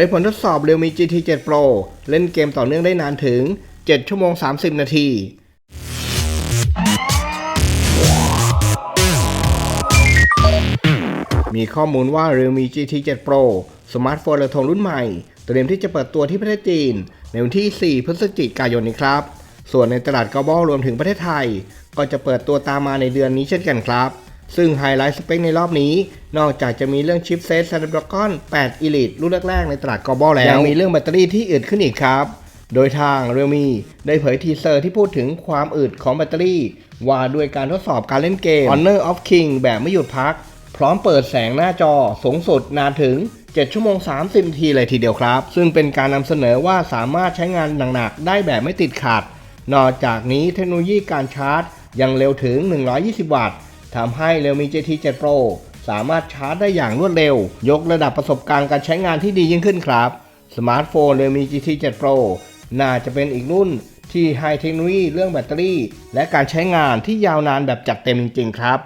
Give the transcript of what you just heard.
ยผลทดสอบ Realme GT 7 Pro เล่นเกมต่อเนื่องได้นานถึง 7 ชั่วโมง 30 นาที มีข้อมูลว่า Realme GT 7 Pro สมาร์ทโฟนระทงรุ่นใหม่ เตรียมที่จะเปิดตัวที่ประเทศจีน ในวันที่ 4 พฤศจิกายนนี้ครับ ส่วนในตลาด global รวมถึงประเทศไทย ก็จะเปิดตัวตามมาในเดือนนี้เช่นกันครับ ซึ่งไฮไลท์สเปคในรอบนี้ นอกจากจะมีเรื่องชิปเซต Snapdragon 8 Elite รุ่นแรกๆ ในตลาด global แล้ว ยังมีเรื่องแบตเตอรี่ที่อึดขึ้นอีกครับ โดยทาง Realme ได้เผยทีเซอร์ที่พูดถึงความอึดของแบตเตอรี่ ว่าด้วยการทดสอบการเล่นเกม Honor of King แบบไม่หยุดพัก พร้อมเปิดแสงหน้าจอสูงสุดนานถึง 7 ชั่วโมง 30นาทีเลยทีเดียวครับ ซึ่งเป็นการนำเสนอว่าสามารถใช้งานหนักๆได้แบบไม่ติดขัด นอกจากนี้เทคโนโลยีการชาร์จ ยังเร็วถึง 120 วัตต์ ทำให้ Realme GT 7 Pro สามารถชาร์จได้อย่างรวดเร็ว ยกระดับประสบการณ์การใช้งานที่ดียิ่งขึ้นครับ สมาร์ทโฟน Realme GT 7 Pro น่าจะเป็นอีกรุ่นที่ให้เทคโนโลยีเรื่องแบตเตอรี่ และการใช้งานที่ยาวนานแบบจัดเต็มจริงๆครับ